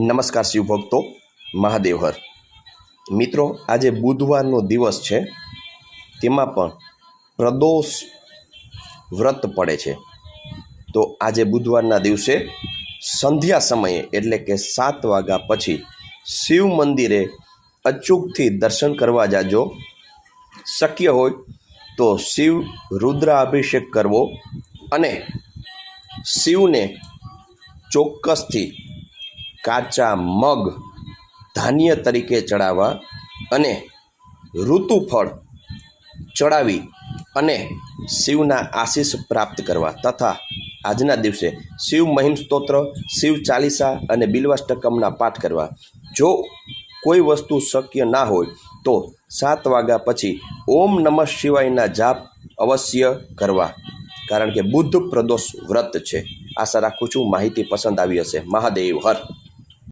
નમસ્કાર શિવભક્તો મહાદેવહર મહાદેવ હર. મિત્રો, આજે બુધવારનો દિવસ છે, તેમાં પણ પ્રદોષ વ્રત પડે છે. તો આજે બુધવારના દિવસે સંધ્યા સમયે, એટલે કે સાત વાગ્યા પછી, શિવ મંદિરે અચૂકથી દર્શન કરવા જાજો. શક્ય હોય તો શિવ રુદ્રાભિષેક કરવો અને શિવને ચોક્કસથી કાચા મગ ધાન્ય તરીકે ચડાવવા અને ઋતુફળ ચડાવી અને શિવના આશીષ પ્રાપ્ત કરવા તથા આજના દિવસે શિવ મહિમ સ્તોત્ર, શિવ ચાલીસા અને બિલ્વાષ્ટકમના પાઠ કરવા. જો કોઈ વસ્તુ શક્ય ના હોય તો સાત વાગ્યા પછી ઓમ નમઃ શિવાયના જાપ અવશ્ય કરવા. કારણ કે બુદ્ધ પ્રદોષ વ્રત છે. આશા રાખું છું માહિતી પસંદ આવી હશે. મહાદેવ, હર.